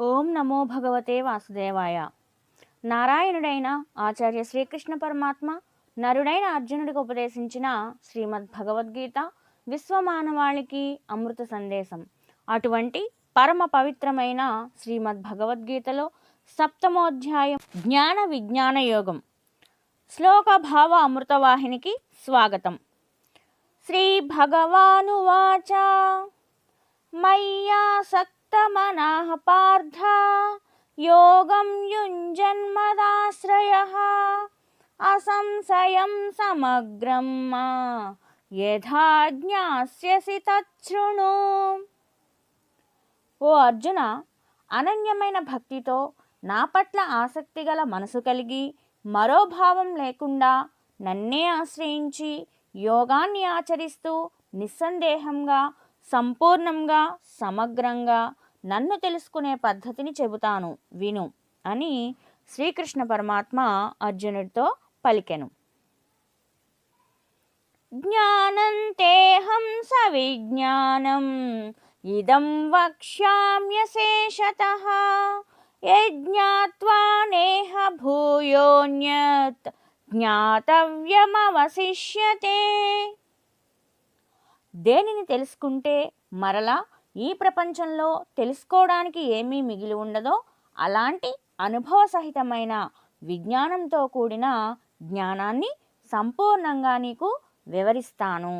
ఓం నమో భగవతే వాసుదేవాయ. నారాయణుడైన ఆచార్య శ్రీకృష్ణ పరమాత్మ నరుడైన అర్జునుడికి ఉపదేశించిన శ్రీమద్ భగవద్గీత విశ్వమానవాళికి అమృత సందేశం. అటువంటి పరమ పవిత్రమైన శ్రీమద్ భగవద్గీతలో సప్తమోధ్యాయం జ్ఞాన విజ్ఞాన యోగం. శ్లోక భావ అమృతవాహినికి స్వాగతం. శ్రీ భగవానువాచ मुक्तमनः యోగం యుంజన్మదాశ్రయ అసంశయం సమగ్రం యథా జ్ఞాస్యసి తృణు ఓ అర్జున అనన్యమైన భక్తితో నా పట్ల ఆసక్తి గల మనసు కలిగి మరో భావం లేకుండా నన్నే ఆశ్రయించి యోగాన్ని ఆచరిస్తూ నిస్సందేహంగా సంపూర్ణంగా సమగ్రంగా నన్ను తెలుసుకునే పద్ధతిని చెబుతాను విను అని శ్రీకృష్ణ పరమాత్మ అర్జునుడితో పలికెను. జ్ఞానంతేహం సవిజ్ఞానం ఇదం వక్ష్యామ్యశేషత యజ్ఞాత్వా నేహ భూయోన్యత్ జ్ఞాతవ్యమవశిష్యతే. దేనిని తెలుసుకుంటే మరలా ఈ ప్రపంచంలో తెలుసుకోవడానికి ఏమీ మిగిలి ఉండదో అలాంటి అనుభవ సహితమైన విజ్ఞానంతో కూడిన జ్ఞానాన్ని సంపూర్ణంగా నీకు వివరిస్తాను.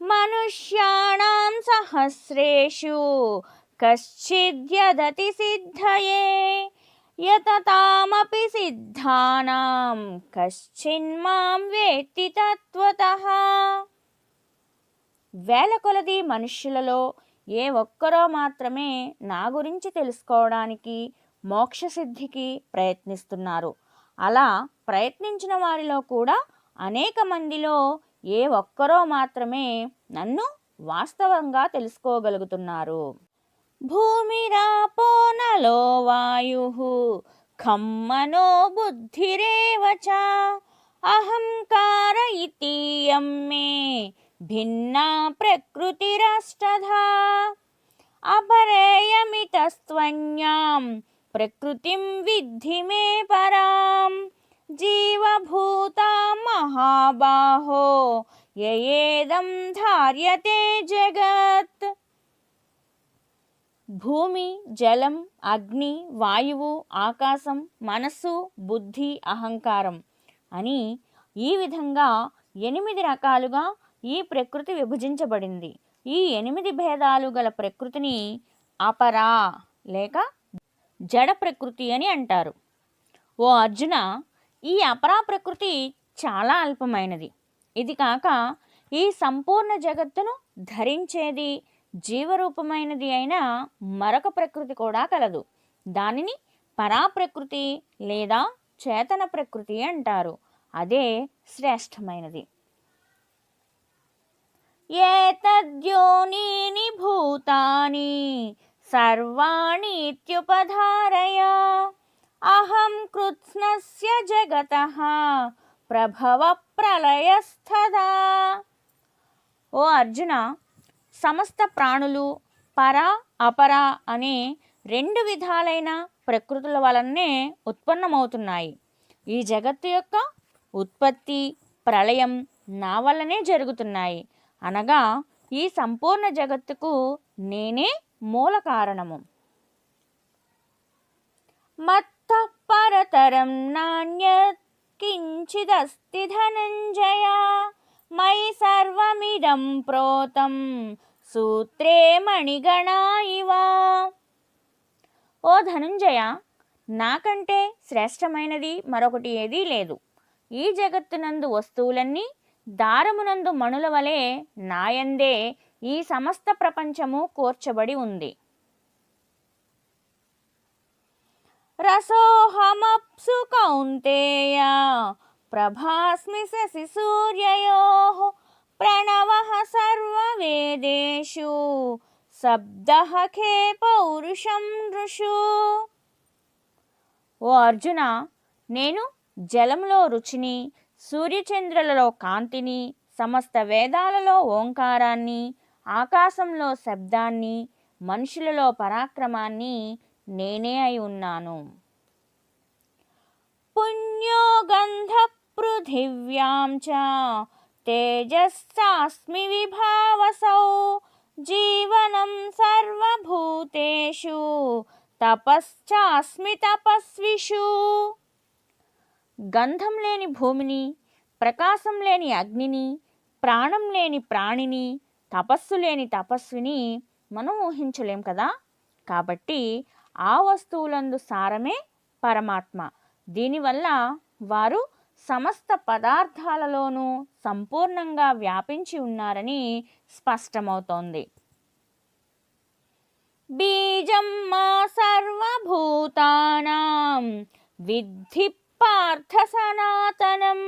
మనుష్యాణం సహస్రేషు కశ్చిద్యదతి సిద్ధయే యతతామపి సిద్ధానాం కశ్చిన్మాం వేత్తి తత్వతః. వేల కొలది మనుష్యులలో ఏ ఒక్కరో మాత్రమే నా గురించి తెలుసుకోవడానికి మోక్షసిద్ధికి ప్రయత్నిస్తున్నారు. అలా ప్రయత్నించిన వారిలో కూడా అనేక మందిలో ఏ ఒక్కరో మాత్రమే నన్ను వాస్తవంగా తెలుసుకోగలుగుతున్నారు. భూమిరాపోనలో వాయు ఖమ్మనో బుద్ధిరేవచ అహంకార ఇతీయం మే భిన్నా ప్రకృతిరష్టధా అపరేయమితస్త్వన్యాం ప్రకృతిం విద్ధి మే పరాం. జీవభూతా మహాబాహో యయేదం ధార్యతే జగత్. భూమి జలం అగ్ని వాయువు ఆకాశం మనస్సు బుద్ధి అహంకారం అని ఈ విధంగా ఎనిమిది రకాలుగా ఈ ప్రకృతి విభజించబడింది. ఈ ఎనిమిది భేదాలు గల ప్రకృతిని అపరా లేక జడ ప్రకృతి అని అంటారు. ఓ అర్జున ఈ అపరా ప్రకృతి చాలా అల్పమైనది. ఇది కాక ఈ సంపూర్ణ జగత్తును ధరించేది జీవరూపమైనది అయిన మరొక ప్రకృతి కూడా కలదు. దానిని పరాప్రకృతి లేదా చేతన ప్రకృతి అంటారు. అదే శ్రేష్టమైనది. ఏతద్యోనీని భూతాని సర్వాణీత్యుపధారయ అహం కృత్స్నస్య జగత ప్రభవ ప్రళయస్థదా ఓ అర్జున సమస్త ప్రాణులు పర అపర అనే రెండు విధాలైన ప్రకృతుల వలనే ఉత్పన్నమవుతున్నాయి ఈ జగత్తు యొక్క ఉత్పత్తి ప్రళయం నా వల్లనే జరుగుతున్నాయి. అనగా ఈ సంపూర్ణ జగత్తుకు నేనే మూల కారణము. మత్త పరతరం నాణ్యత్ కించిదస్తి ధనంజయ మయి సర్వమిదం ప్రోతం సూత్రే మణిగణా ఇవ. ఓ ధనుంజయ నాకంటే శ్రేష్టమైనది మరొకటి ఏదీ లేదు. ఈ జగత్తునందు వస్తువులన్నీ దారమునందు మణుల వలె నాయందే ఈ సమస్త ప్రపంచము కూర్చబడి ఉంది. రసోహమప్సు కౌంతేయ ప్రభాస్మి శశి సూర్యయోః ప్రణవ సర్వవేదేషు శబ్దః ఖే పౌరుషం ఋషు ఓ అర్జున నేను జలంలో రుచిని సూర్యచంద్రులలో కాంతిని సమస్త వేదాలలో ఓంకారాన్ని ఆకాశంలో శబ్దాన్ని మనుషులలో పరాక్రమాన్ని నేనే అయి ఉన్నాను. పుణ్యోగంధ పృథివ్యాం చ తేజస్సాస్మి విభావసౌ జీవనం సర్వభూతేషు తపశ్చాస్మి తపస్విషు. గంధం లేని భూమిని ప్రకాశం లేని అగ్నిని ప్రాణం లేని ప్రాణిని తపస్సు లేని తపస్విని మనం ఊహించలేం కదా? కాబట్టి ఆ వస్తువులందు సారమే పరమాత్మ. దీనివల్ల వారు సమస్త పదార్థాలలోనూ సంపూర్ణంగా వ్యాపించి ఉన్నారని స్పష్టమవుతోంది. బీజం మా సర్వభూతానాం విద్ధి పార్థ సనాతనం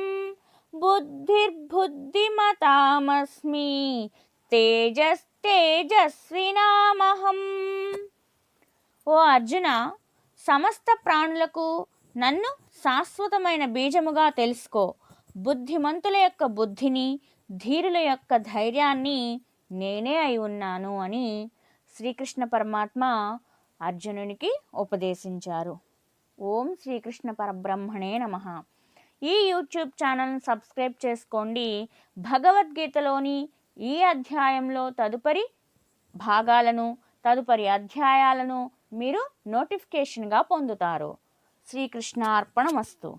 బుద్ధిర్బుద్ధిమతామస్మి తేజస్తేజస్వినామహం ఓ అర్జున సమస్త ప్రాణులకు నన్ను శాశ్వతమైన బీజముగా తెలుసుకో. బుద్ధిమంతుల యొక్క బుద్ధిని ధీరుల యొక్క ధైర్యాన్ని నేనే అయి ఉన్నాను అని శ్రీకృష్ణ పరమాత్మ అర్జునునికి ఉపదేశించారు. ఓం శ్రీకృష్ణ పరబ్రహ్మణే నమ. ఈ యూట్యూబ్ ఛానల్ని సబ్స్క్రైబ్ చేసుకోండి. భగవద్గీతలోని ఈ అధ్యాయంలో తదుపరి భాగాలను తదుపరి అధ్యాయాలను మీరు నోటిఫికేషన్గా పొందుతారు. శ్రీకృష్ణ అర్పణమస్తు